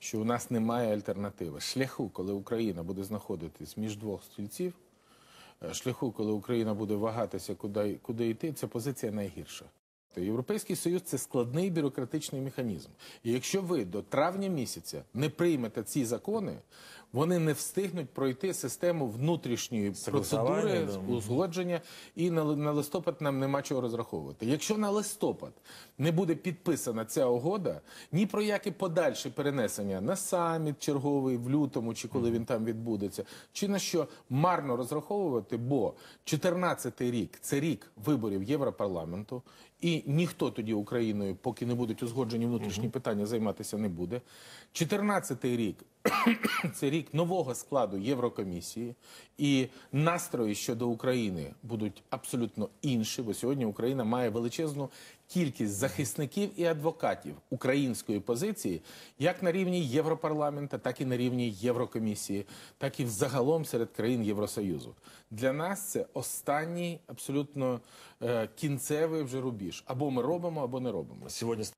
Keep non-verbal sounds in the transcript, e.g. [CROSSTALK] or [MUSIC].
що у нас немає альтернативи. Шляху, коли Україна буде знаходитись між двох стільців, е, шляху, коли Україна буде вагатися, куди, куди йти, це позиція найгірша. Європейський союз це складний бюрократичний механізм. І якщо ви до травня місяця не приймете ці закони, вони не встигнуть пройти систему внутрішньої процедури узгодження, і на, на листопад нам нема чого розраховувати. Якщо на листопад не буде підписана ця угода, ні про яке подальше перенесення на саміт черговий в лютому, чи коли він там відбудеться, чи на що марно розраховувати, бо 14-й рік це рік виборів Європарламенту, і ніхто тоді Україною, поки не будуть узгоджені внутрішні питання, займатися не буде. 14-й рік [COUGHS] це рік нового складу Єврокомісії, і настрої щодо України будуть абсолютно інші, бо сьогодні Україна має величезну кількість захисників і адвокатів української позиції, як на рівні Європарламента, так і на рівні Єврокомісії, так і взагалом серед країн Євросоюзу. Для нас це останній абсолютно е, кінцевий вже рубіж. Або ми робимо, або не робимо. Сегодня